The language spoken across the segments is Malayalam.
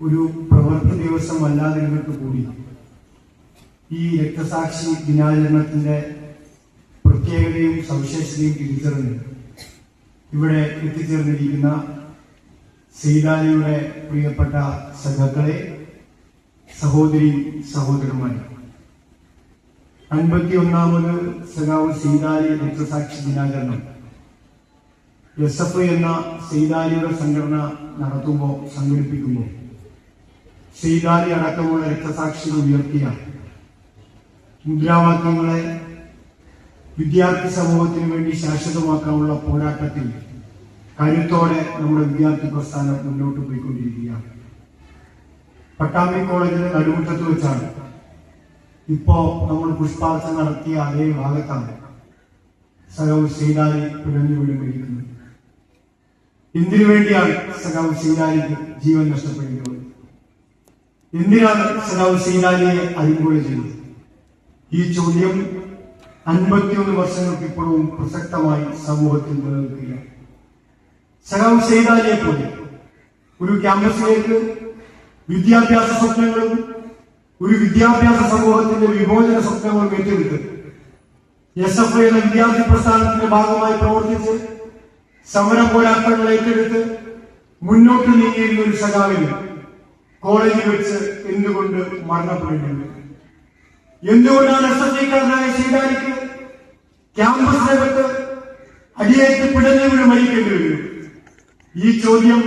ഒരു പ്രവൃത്തി ദിവസം അല്ലാതിരുന്നിട്ട് കൂടി ഈ രക്തസാക്ഷി ദിനാചരണത്തിന്റെ പ്രത്യേകതയും സവിശേഷതയും തിരിച്ചറിഞ്ഞ് ഇവിടെ എത്തിച്ചേർന്നിരിക്കുന്ന സീതാലിയുടെ പ്രിയപ്പെട്ട സഖക്കളെ സഹോദരി സഹോദരന്മാരെ. അൻപത്തി ഒന്നാമത് സഖാവ് സീതാലി രക്തസാക്ഷി ദിനാചരണം. എസ് എഫ് എന്ന സീതാലിയുടെ സംഘടന നടത്തുമ്പോൾ സംഘടിപ്പിക്കുമ്പോൾ സീതാലി അടക്കമുള്ള രക്തസാക്ഷികൾ ഉയർത്തിയ മുദ്രാവാക്യങ്ങളെ വിദ്യാർത്ഥി സമൂഹത്തിന് വേണ്ടി ശാശ്വതമാക്കാനുള്ള പോരാട്ടത്തിൽ കരുത്തോടെ നമ്മുടെ വിദ്യാർത്ഥി പ്രസ്ഥാനം മുന്നോട്ട് പോയിക്കൊണ്ടിരിക്കുകയാണ്. പട്ടാമ്പി കോളേജിന്റെ നടുമുറ്റത്ത് വെച്ചാണ് ഇപ്പോ നമ്മൾ പുഷ്പാർച്ച നടത്തിയ അതേ ഭാഗത്താണ് സഖാവ് സീതാലി പിഴഞ്ഞു മരിക്കുന്നത് എന്തിനു വേണ്ടിയാണ് സഖാവ് സീതാലിക്ക് ജീവൻ നഷ്ടപ്പെടേണ്ടത്? എന്തിനാണ് സദാവ് സീനാലിയെ അരിമ്പുഴ ചെയ്തത് ഈ ചോദ്യം അൻപത്തിയൊന്ന് വർഷങ്ങൾക്ക് ഇപ്പോഴും പ്രസക്തമായി സമൂഹത്തിൽ നിലനിൽക്കുകയാണ്. സഖാവ് സൈതാലിയെ പോലെ ഒരു ക്യാമ്പസിലേക്ക് വിദ്യാഭ്യാസ സ്വപ്നങ്ങളും ഒരു വിദ്യാഭ്യാസ സമൂഹത്തിന്റെ വിമോചന സ്വപ്നങ്ങളും ഏറ്റെടുത്ത് എസ് എഫ് ഐ എന്ന വിദ്യാർത്ഥി പ്രസ്ഥാനത്തിന്റെ ഭാഗമായി പ്രവർത്തിച്ച് സമര പോരാട്ടങ്ങൾ ഏറ്റെടുത്ത് മുന്നോട്ട് നീങ്ങിയിരുന്ന ഒരു സഖാവിന് കോളേജിൽ വെച്ച് എന്തുകൊണ്ട് മരണപ്പെടേണ്ടി വന്നു? എന്തുകൊണ്ടാണ് എസ് എഫ് ഐക്കാരനായ ശ്രീകാരിക്ക് ക്യാമ്പസിനകത്ത് അടിയേറ്റ് പിടഞ്ഞു വീട് മരിക്കേണ്ടി വരും ഈ ചോദ്യം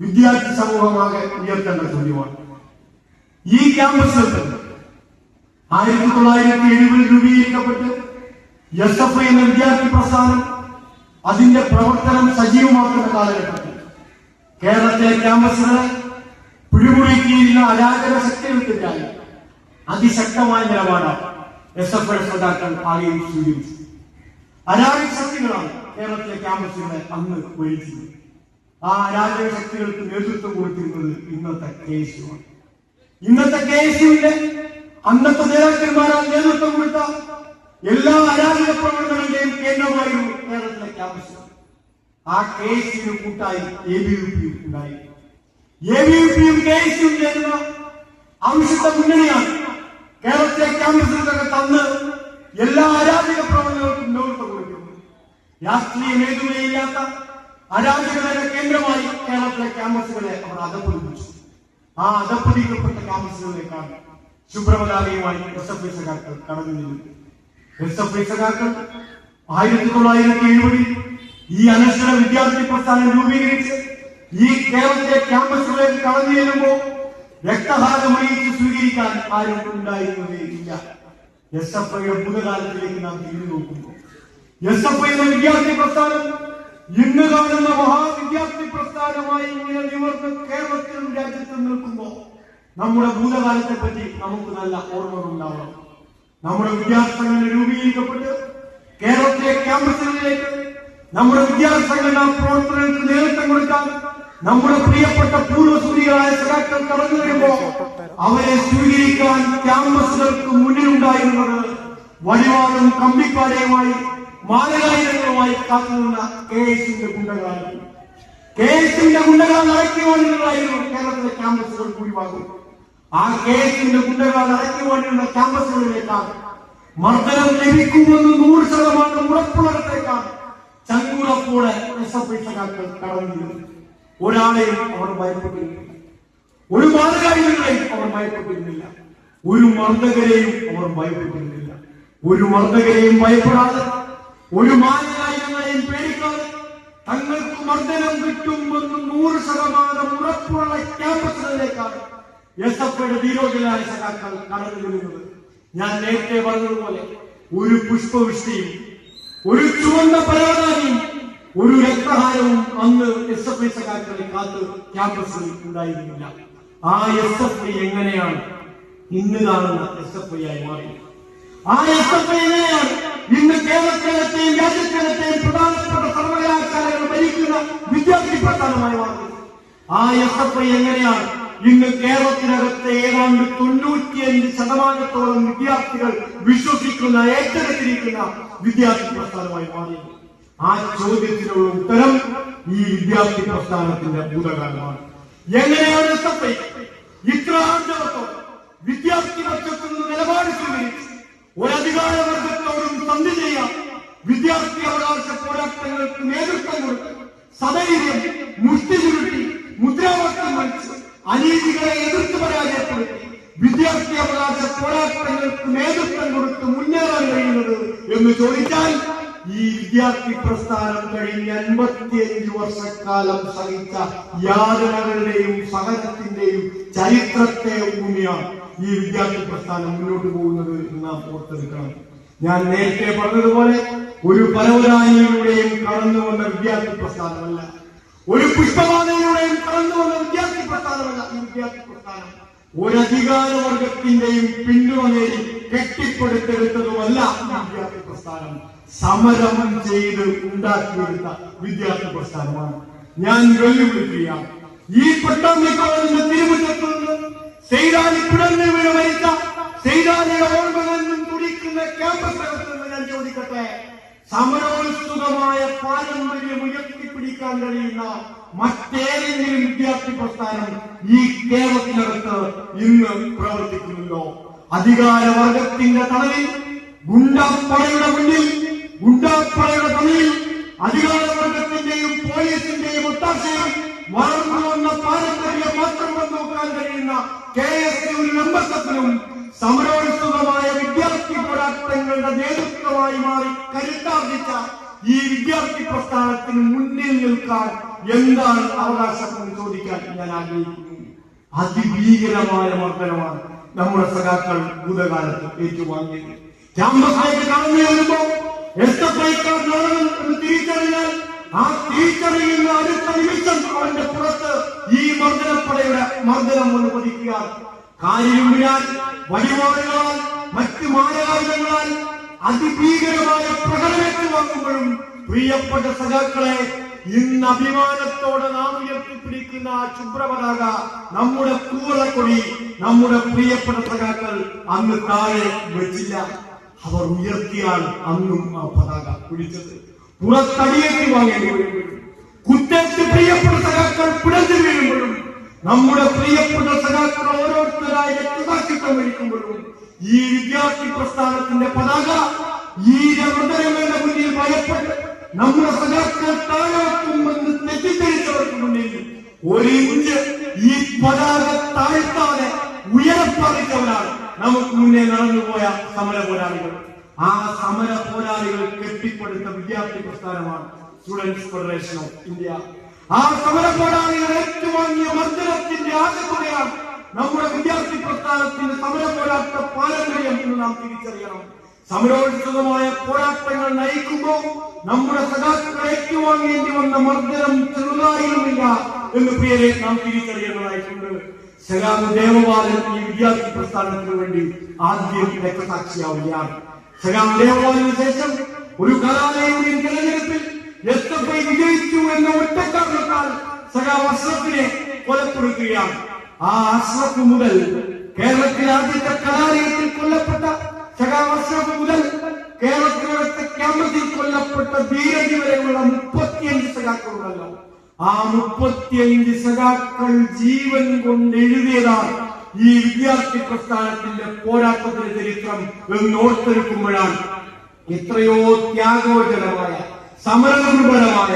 വിദ്യാർത്ഥി സമൂഹമാകെ ഉയർത്തേണ്ട ചോദ്യമാണ് ഈ ക്യാമ്പസ് ആയിരത്തി തൊള്ളായിരത്തി എഴുപതിൽ രൂപീകരിക്കപ്പെട്ട് എസ് എഫ് ഐ എന്ന വിദ്യാർത്ഥി പ്രസ്ഥാനം അതിന്റെ പ്രവർത്തനം സജീവമാക്കുന്ന കാലഘട്ടത്തിൽ കേരളത്തിലെ ക്യാമ്പസുകളെ പിടിമുറുക്കിയിരുന്ന അരാജക ശക്തി ശക്തികൾക്കെതിരായി. അതിശക്തമായ നിലപാടാണ് എസ് എഫ് ഐ നേതാക്കൾ ആകെയും സ്വീകരിച്ചു അരാജക ശക്തികളാണ് കേരളത്തിലെ ക്യാമ്പസുകളെ അന്ന് വലിച്ചത് ആ അരാജക ശക്തികൾക്ക് നേതൃത്വം കൊടുത്തിരുന്നത് ഇന്നത്തെ കെ എസ് ആണ്. ഇന്നത്തെ കെ എസ് യുവിന്റെ അന്നത്തെ നേതാക്കന്മാരാൽ നേതൃത്വം കൊടുത്ത എല്ലാ അരാജക പ്രവർത്തനങ്ങളുടെയും കേന്ദ്രമായിരുന്നു കേരളത്തിലെ ക്യാമ്പസ്. ആ കെ എസ് യു കൂട്ടായി എ ബി യു പി ഉണ്ടായി. എ മുന്നണിയാണ് കേരളത്തിലെ ക്യാമ്പസിലൊക്കെ തന്ന് എല്ലാ അരാജക പ്രവർത്തനങ്ങൾക്കും നേതൃത്വം കൊടുക്കുന്നു. രാഷ്ട്രീയ മേഖലയില്ലാത്ത അരാജകതയുടെ കേന്ദ്രമായി കേരളത്തിലെ ക്യാമ്പസുകളെ അവർ അധപ്പതിപ്പിച്ചു ആ അധപ്പതിക്കപ്പെട്ട ക്യാമ്പസുകളിലേക്കാണ് ശുഭ്രമലാലയുമായി എസ് കടന്നു നിന്നത്. എസ് ആയിരത്തി തൊള്ളായിരത്തി എഴുപതിൽ ഈ അനശ്വര വിദ്യാർത്ഥി പ്രസ്ഥാനം രൂപീകരിച്ച് ഈ കേരളത്തിലെ ക്യാമ്പസുകളിൽ കടന്നു ചെല്ലുമ്പോൾ രക്തഹാരമണിയിച്ച് സ്വീകരിക്കാൻ ആരും ഉണ്ടായിരുന്നതേ ഇല്ല എസ് എഫ് ഐയുടെ ഭൂതകാലത്തിലേക്ക് നാം തിരിഞ്ഞു നോക്കുമ്പോൾ. എസ് എഫ് ഐ വിദ്യാർത്ഥി പ്രസ്ഥാനം ഇന്ന് കാണുന്ന മഹാവിദ്യാർത്ഥി പ്രസ്ഥാനമായി ഇങ്ങനെ കേരളത്തിലും രാജ്യത്തും നിൽക്കുമ്പോൾ നമ്മുടെ ഭൂതകാലത്തെ പറ്റി നമുക്ക് നല്ല ഓർമ്മകൾ ഉണ്ടാവണം. നമ്മുടെ വിദ്യാർത്ഥികൾ രൂപീകരിക്കപ്പെട്ട് കേരളത്തിലെ ക്യാമ്പസുകളിലേക്ക് നമ്മുടെ വിദ്യാർത്ഥികളുടെ സംഘടനാ പ്രവർത്തനങ്ങൾക്ക് നേതൃത്വം കൊടുക്കാൻ നമ്മുടെ പ്രിയപ്പെട്ട പൂർവസൂരികളായ സഖാക്കൾ കടന്നു വരുമ്പോ അവരെ സ്വീകരിക്കാൻ ക്യാമ്പസുകൾക്ക് മുന്നിലുണ്ടായിരുന്നത് വഴിവാദം കമ്പിപ്പാരയുമായി മാനകായുധങ്ങളുമായി കാത്തുനിന്ന കെ എസിന്റെ ഗുണ്ടകളാണ്. കെ എസിന്റെ ഗുണ്ടകളെ കേരളത്തിലെ ക്യാമ്പസുകൾ ഭൂരിഭാഗം ആ കെ എസിന്റെ ഗുണ്ടകളെ നടത്തിക്കൊണ്ടിരുന്ന ക്യാമ്പസുകളിലേക്കാണ് മർദ്ദനം ലഭിക്കുമെന്ന് നൂറ് ശതമാനം ഉറപ്പുള്ളിടത്തേക്കാണ് ചങ്കുറപ്പോടെ എസ് കടന്നിരുന്നത് ഒരാളെയും അവർ ഭയപ്പെട്ടിരുന്നില്ല. ഒരു മാനകായുധങ്ങളെയും അവർ ഭയപ്പെട്ടിരുന്നില്ല. ഒരു മർദ്ദകരെയും അവർ ഭയപ്പെട്ടിരുന്നില്ല. ഒരു മർദ്ദകരെയും ഭയപ്പെടാതെ ഒരു മാനകായുധങ്ങളെയും പേടിക്കാതെ തങ്ങൾക്ക് മർദ്ദനം കിട്ടുമെന്ന് നൂറ് ശതമാനം ഉറപ്പുള്ള ക്യാമ്പസുകളിലേക്കാണ് എസ് ധീരോജനായ സഖാക്കൾ കടന്നു വരുന്നത് ഞാൻ നേരത്തെ പറഞ്ഞതുപോലെ ഒരു പുഷ്പവൃഷ്ടിയും ഒരു ചുവന്ന പരാതാനിയും ഒരു രക്തഹാരവും അന്ന് എസ് എഫ് ഐ സഖാക്കളെ കാത്ത് ക്യാമ്പസിൽ ഉണ്ടായിരുന്നില്ല. ആ എസ് എഫ് ഐ എങ്ങനെയാണ് ഇന്ന് കാണുന്ന എസ് എഫ് ഐ ആയി മാറി ആ എസ് എഫ് ഐ എങ്ങനെയാണ് ഇന്ന് കേരളത്തിലത്തെയും രാജ്യത്തിലത്തെയും പ്രധാനപ്പെട്ട സർവകലാശാലകൾ ഭരിക്കുന്ന വിദ്യാർത്ഥി പ്രസ്ഥാനമായി മാറി ആ എസ് എഫ് ഐ എങ്ങനെയാണ് ഇന്ന് കേരളത്തിനകത്തെ ഏതാണ്ട് തൊണ്ണൂറ്റിയഞ്ച് ശതമാനത്തോളം വിദ്യാർത്ഥികൾ വിശ്വസിക്കുന്ന ഏറ്റെടുത്തിരിക്കുന്ന വിദ്യാർത്ഥി പ്രസ്ഥാനമായി മാറിയത്? ആ ചോദ്യത്തിനുള്ള ഉത്തരം ഈ വിദ്യാർത്ഥി പ്രസ്ഥാനത്തിന്റെ ഭൂതകാലമാണ്. എങ്ങനെയാണ് ഇത്ര വിദ്യാർത്ഥി പക്ഷത്തിൽ നിന്ന് നിലപാട് സ്വീകരിച്ച് ഒരധികാര വർഗത്തോടും സന്ധി ചെയ്യാം വിദ്യാർത്ഥി അവകാശ പോരാട്ടങ്ങൾക്ക് നേതൃത്വം കൊടുത്ത് സധൈര്യം മുഷ്ടി ചുരുട്ടി മുദ്രാവാക്യം വലിച്ച് അനീതികളെ എതിർത്ത് പരാജയപ്പെടുത്തി വിദ്യാർത്ഥി അവകാശ പോരാട്ടങ്ങൾക്ക് നേതൃത്വം കൊടുത്ത് മുന്നേറാൻ കഴിയുന്നത് എന്ന് ചോദിച്ചാൽ ഈ വിദ്യാർത്ഥി പ്രസ്ഥാനം കഴിഞ്ഞ അൻപത്തിയഞ്ച് വർഷക്കാലം സഹിച്ച യാതനകളുടെയും സഹനത്തിന്റെയും ചരിത്രത്തെ ഊന്നിയാണ് ഈ വിദ്യാർത്ഥി പ്രസ്ഥാനം മുന്നോട്ട് പോകുന്നത് നാം ഓർത്തെടുക്കണം. ഞാൻ നേരത്തെ പറഞ്ഞതുപോലെ ഒരു പരവരാനിയിലൂടെയും കടന്നു വന്ന വിദ്യാർത്ഥി പ്രസ്ഥാനമല്ല. ഒരു പുഷ്പവാദയിലൂടെയും കടന്നു വന്ന വിദ്യാർത്ഥി പ്രസ്ഥാനമല്ല ഈ വിദ്യാർത്ഥി പ്രസ്ഥാനം. ഒരധികാര വർഗത്തിന്റെയും പിന്തുണ നേടി കെട്ടിപ്പടുത്തെടുത്തതുമല്ല വിദ്യാർത്ഥി പ്രസ്ഥാനം സമരം ചെയ്ത് ഉണ്ടാക്കിയെടുത്ത വിദ്യാർത്ഥി പ്രസ്ഥാനമാണ്. ഞാൻ വെല്ലുവിളിക്കുകയാണ്. ഈ പട്ടാമ്പി കോളേജിന്റെ തിരുമുറ്റത്ത് മരിച്ച സെയ്താലിയുടെ ഞാൻ ചോദിക്കട്ടെ? സമരോത്സുകമായ പാരമ്പര്യം ഉയർത്തിപ്പിടിക്കാൻ കഴിയുന്ന മറ്റേതെങ്കിലും വിദ്യാർത്ഥി പ്രസ്ഥാനം ഈ കേരളത്തിനകത്ത് ഇന്ന് പ്രവർത്തിക്കുന്നുണ്ടോ? അധികാരവർഗത്തിന്റെ തണലിൽ ഗുണ്ടാപ്പടയുടെ മുന്നിൽ ഗുണ്ടാപ്പടയുടെ തൊഴിൽ അധികാരവർഗത്തിന്റെയും പോലീസിന്റെയും ഒത്താശയും വളർന്നു വന്ന പാരമ്പര്യം മാത്രം നോക്കാൻ കഴിയുന്ന കെ എസ് യുവിനും എം സമരോത്സുകമായ വിദ്യാർത്ഥി പോരാട്ടങ്ങളുടെ നേതൃത്വമായി മാറി കരുത്താർജിച്ച ഈ വിദ്യാർത്ഥി പ്രസ്ഥാനത്തിന് മുന്നിൽ നിൽക്കാൻ എന്താണ് അവകാശം എന്ന് ചോദിക്കാൻ ഞാൻ ആഗ്രഹിക്കുന്നു. അതിഭീകരമായ മർദ്ദനമാണ് നമ്മുടെ സഖാക്കൾ ഭൂതകാലത്ത് ഏറ്റുവാങ്ങിയത്. ക്യാമ്പസിലേക്ക് കടന്നു വരുമ്പോ എസ് എഫ് ഐക്കാരനാണെന്ന് തിരിച്ചറിഞ്ഞാൽ ആ തിരിച്ചറിയുന്ന അടുത്ത നിമിഷം അവന്റെ പുറത്ത് ഈ മർദ്ദനപ്പടയുടെ മർദ്ദനം ഒന്ന് പതിക്കുകയാണ് കാര്യമില്ലാൽ വഴിപാടുകളാൽ മറ്റു മാരകായുധങ്ങളാൽ അതിഭീകരമായ പ്രകടനത്തിൽ വാങ്ങുമ്പോഴും പ്രിയപ്പെട്ട സഖാക്കളെ ഇന്ന് അഭിമാനത്തോടെ നാം ഉയർത്തിപ്പിടിക്കുന്ന ആ ശുഭ്രപതാക നമ്മുടെ കൂറക്കൊടി നമ്മുടെ പ്രിയപ്പെട്ട സഖാക്കൾ അന്ന് താഴെ വെച്ചില്ല. അവർ ഉയർത്തിയാണ് അന്നും ആ പതാക പിടിച്ചത് പുറത്തടിയേറ്റി വാങ്ങേണ്ടി പ്രിയപ്പെട്ട പിടഞ്ഞു വീഴുമ്പോഴും നമ്മുടെ പ്രിയപ്പെട്ട സഖാക്കൾ ഓരോരുത്തരായി രക്തസാക്ഷിത്വം വഹിക്കുമ്പോഴും ഈ വിദ്യാർത്ഥി പ്രസ്ഥാനത്തിന്റെ പതാക ഈ മൃതരങ്ങളുടെ മുന്നിൽ ഭയപ്പെട്ട് നമ്മുടെ സഖാക്കൾ താഴാക്കുമെന്ന് തെറ്റിദ്ധരിച്ചവർക്ക് മുന്നിൽ ഒരു ഈ പതാക താഴ്ത്താതെ ഉയരപ്പറിച്ചവരാണ് നമുക്ക് മുന്നേ നടന്നുപോയ സമര പോരാളികൾ ആ സമര പോരാളികൾ കെട്ടിപ്പടുത്ത വിദ്യാർത്ഥി പ്രസ്ഥാനമാണ് സ്റ്റുഡൻസ് ഫെഡറേഷൻ ഓഫ് ഇന്ത്യ. ആ സമര പോരാളികൾ ഏറ്റുവാങ്ങിയ മർദ്ദനത്തിന്റെ ആശങ്കയാണ് നമ്മുടെ വിദ്യാർത്ഥി പ്രസ്ഥാനത്തിന്റെ സമര പോരാട്ട പാരമ്പര്യം എന്ന് നാം തിരിച്ചറിയണം. സമരോത്സുകമായ പോരാട്ടങ്ങൾ നയിക്കുമ്പോൾ നമ്മുടെ സഖാക്കൾ ഏറ്റുവാങ്ങേണ്ടി വന്ന മർദ്ദനം ചെറുതായിരുന്നില്ല എന്ന് പേരെ നാം തിരിച്ചറിയേണ്ടതായിട്ടുണ്ട്. സലാം ദേവപാലൻ ഈ വിദ്യാർത്ഥി പ്രസ്ഥാനത്തിന് വേണ്ടി ആദ്യം രക്തസാക്ഷിയാവുകയാണ് സലാം ദേവപാലിന് ശേഷം ഒരു കലാലയുടെ തെരഞ്ഞെടുപ്പിൽ എസ് എഫ് ഐ വിജയിച്ചു എന്ന ഒറ്റക്കാരണത്താൽ സഖാവ് അഷ്റഫിനെ കൊലപ്പെടുത്തുകയാണ്. ആ അഷ്റഫ് മുതൽ കേരളത്തിൽ ആദ്യത്തെ കലാലയത്തിൽ കൊല്ലപ്പെട്ട സഖാവ് അഷ്റഫ് മുതൽ കേരളത്തിനകത്തെ ക്യാമ്പസിൽ കൊല്ലപ്പെട്ട ധീരജി വരെയുള്ള മുപ്പത്തിയഞ്ച് സഖാക്കളുണ്ടല്ലോ. ആ മുപ്പത്തിയഞ്ച് സഖാക്കൾ ജീവൻ കൊണ്ട് എഴുതിയതാണ് ഈ വിദ്യാർത്ഥി പ്രസ്ഥാനത്തിന്റെ പോരാട്ടത്തിന്റെ ചരിത്രം എന്ന് ഓർത്തെടുക്കുമ്പോഴാണ് എത്രയോ ത്യാഗോചരമായ സമരനിർഭരമായ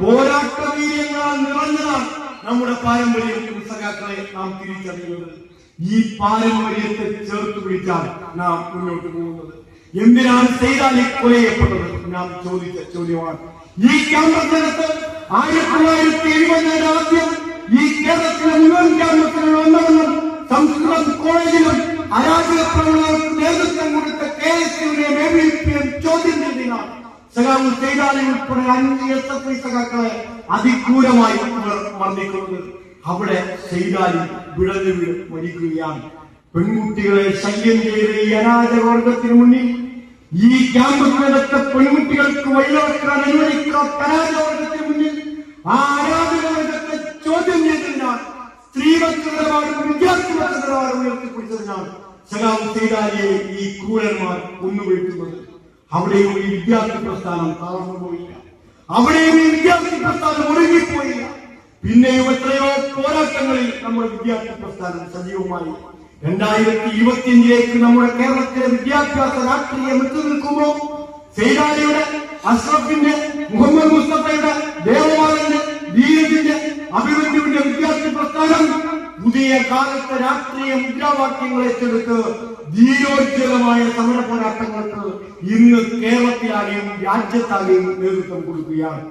പോരാട്ട വീര്യങ്ങളാൽ നിറഞ്ഞതാണ് നമ്മുടെ പാരമ്പര്യം സഖാക്കളെ നാം തിരിച്ചറിയുന്നത്. ഈ പാരമ്പര്യത്തെ ചേർത്ത് പിടിച്ചാൽ നാം മുന്നോട്ട് പോകുന്നത്. എന്തിനാണ് ചെയ്താൽ കൊല ചെയ്യപ്പെട്ടത്? ഞാൻ ചോദിച്ച ചോദ്യമാണ്. ഈ ക്യാമ്പസിനകത്ത് ആയിരത്തി തൊള്ളായിരത്തി എഴുപതിന് ആദ്യം ഈ കേരളത്തിലെ മുഴുവൻ ക്യാമ്പസിനും ഒന്നാണെന്നും സംസ്കൃത കോളേജിലും അരാജക പ്രവർത്തനങ്ങൾക്ക് നേതൃത്വം കൊടുത്ത കെ എസ് യുടെ എ ചോദ്യം ചെയ്തതിനാണ് സഖാവ് ചെയ്താലി ഉൾപ്പെടെ അഞ്ച് എസ് എഫ് ഐ സഖാക്കളെ അതിക്രൂരമായി മർദ്ദിക്കുന്നത്. അവിടെ ചെയ്താലി വിടഞ്ഞു മരിക്കുകയാണ്. പെൺകുട്ടികളെ ശല്യം ചെയ്ത ഈ അനാജവർഗത്തിന് മുന്നിൽ ഈ ക്യാമ്പസിനകത്തെ പെൺകുട്ടികൾക്ക് വഴിവെക്കാൻ അനുവദിക്കാത്ത അനാജവർഗത്തിന് മുന്നിൽ ആ അനാജവർഗത്തെ ചോദ്യം ചെയ്തതിനാൽ സ്ത്രീവത്വ നിലപാടും വിദ്യാർത്ഥിവത്വ നിലപാടും ഉയർത്തിപ്പിടിച്ചതിനാൽ സഖാവ് ചെയ്താലിയെ ഈ ക്രൂരന്മാർ കൊന്നുവീഴ്ത്തുന്നത്. അവിടെയും ഈ വിദ്യാർത്ഥി പ്രസ്ഥാനം തളർന്നുപോയില്ല അവിടെയും ഈ വിദ്യാർത്ഥി പ്രസ്ഥാനം ഒഴുകിപ്പോയില്ല പിന്നെയും എത്രയോ പോരാട്ടങ്ങളിൽ നമ്മുടെ വിദ്യാർത്ഥി പ്രസ്ഥാനം സജീവമായി രണ്ടായിരത്തി ഇരുപത്തിയഞ്ചിലേക്ക് നമ്മുടെ കേരളത്തിലെ വിദ്യാഭ്യാസ രാഷ്ട്രീയം എത്തി നിൽക്കുമ്പോൾ സേനാനിയുടെ അഷ്റഫിന്റെ മുഹമ്മദ് മുസ്തഫയുടെ ദേവമാലന്റെ ധീരജിന്റെ അഭിമന്യുവിന്റെ വിദ്യാർത്ഥി പ്രസ്ഥാനം പുതിയ കാലത്തെ രാഷ്ട്രീയ മുദ്രാവാക്യങ്ങളെ ഏറ്റെടുത്ത് ധീരോജ്വലമായ സമര പോരാട്ടങ്ങൾക്ക് ഇന്ന് കേരളത്തിലാകെയും രാജ്യത്താകെയും നേതൃത്വം കൊടുക്കുകയാണ്.